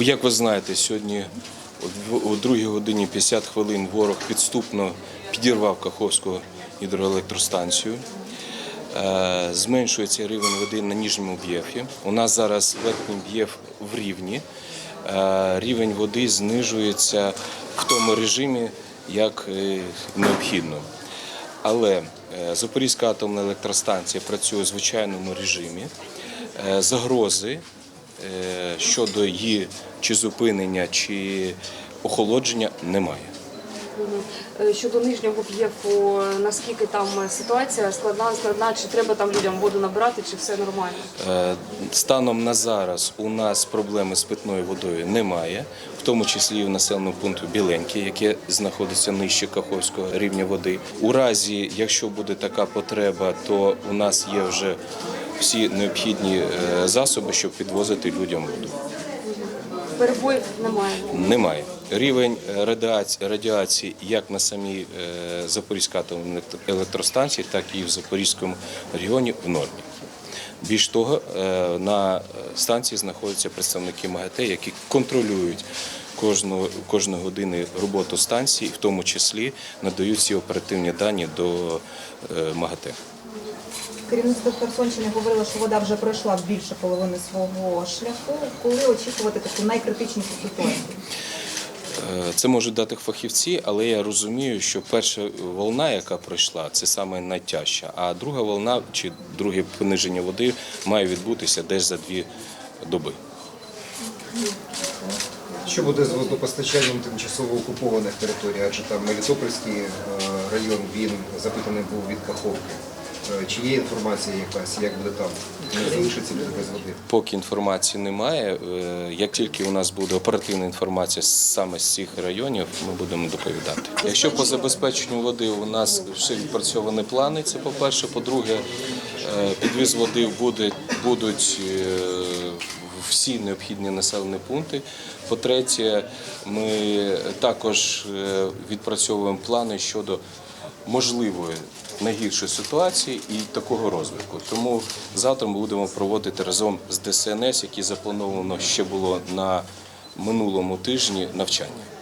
Як ви знаєте, сьогодні о дв- 2 годині 50 хвилин ворог підступно підірвав Каховську гідроелектростанцію. Е, Зменшується рівень води на ніжньому б'єфі. У нас зараз верхній б'єф в рівні. Е, Рівень води знижується в тому режимі, як е, необхідно. Але Запорізька атомна електростанція працює у звичайному режимі. Загрози щодо її чи зупинення, чи охолодження немає. Е, Щодо нижнього п'єфу, наскільки там ситуація складна, складна, чи треба там людям воду набирати, чи все нормально? Е, Станом на зараз у нас проблеми з питною водою немає, в тому числі і в населеному пункту Біленький, яке знаходиться нижче Каховського рівня води. У разі, якщо буде така потреба, то у нас є вже всі необхідні е, засоби, щоб підвозити людям воду. Перебоїв немає. Немає. Рівень е, радіації, радіації як на самій е, Запорізькій атомній електростанції, так і в Запорізькому регіоні в нормі. Більш того, на станції знаходяться представники МАГАТЕ, які контролюють кожну, кожної години роботу станції, в тому числі надають всі оперативні дані до МАГАТЕ. Керівництво Херсонщини говорило, що вода вже пройшла більше половини свого шляху. Коли очікувати таку найкритичнішу ситуацію? Е, Це можуть дати фахівці, але я розумію, що перша волна, яка пройшла, це саме найтяжча, а друга волна чи друге пониження води має відбутися десь за дві доби. Що буде з водопостачанням тимчасово окупованих територій? Адже там Мелітопольський е, район він запитаний був від Каховки. Е, Чи є інформація якась, як буде там? Не залишиться люди без води? Поки інформації немає. е, Як тільки у нас буде оперативна інформація саме з цих районів, ми будемо доповідати. Якщо по забезпеченню води у нас все відпрацьовані плани, це по-перше. По-друге, е, підвіз води буде, будуть всі необхідні населені пункти. По-третє, ми також відпрацьовуємо плани щодо можливої найгіршої ситуації і такого розвитку. Тому завтра ми будемо проводити разом з ДСНС, які заплановано ще було на минулому тижні навчання.